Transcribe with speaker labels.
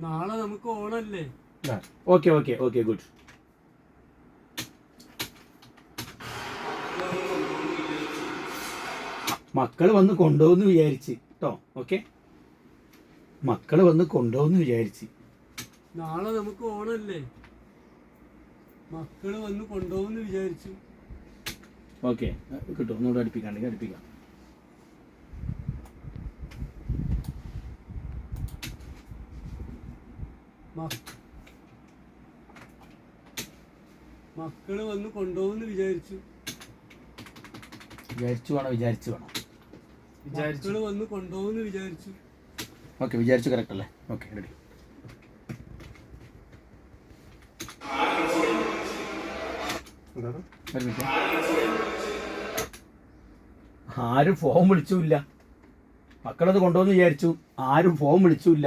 Speaker 1: നാളെ നമുക്ക് ഓണല്ലേ?
Speaker 2: Okay okay okay good. മക്കൾ വന്ന് കൊണ്ടുപോകുന്നു വിചാരിച്ച് കേട്ടോ ഓക്കെ? മക്കൾ വന്ന് കൊണ്ടുപോകുന്നു വിചാരിച്ച്.
Speaker 1: നാളെ നമുക്ക് ഓണല്ലേ? മക്കൾ വന്ന് കൊണ്ടുപോകുന്ന് വിചാരിച്ചു.
Speaker 2: ഓക്കെ കിട്ടും. ഒന്നുകൂടെ അടുപ്പിക്കാണ്ടെങ്കിൽ അടുപ്പിക്കാം.
Speaker 1: മക്കൾ വന്ന് കൊണ്ടുപോകുന്ന് വിചാരിച്ചു.
Speaker 2: വിചാരിച്ചു വേണം? വിചാരിച്ചു വേണം?
Speaker 1: മക്കൾ വന്ന് കൊണ്ടുപോകുന്ന് വിചാരിച്ചു.
Speaker 2: ഓക്കെ വിചാരിച്ചു കറക്റ്റ് അല്ലേ? ഓക്കെ റെഡി ആരും ഫോം വിളിച്ചില്ല മക്കളത് കൊണ്ടുവന്ന് വിചാരിച്ചു. ആരും ഫോം വിളിച്ചില്ല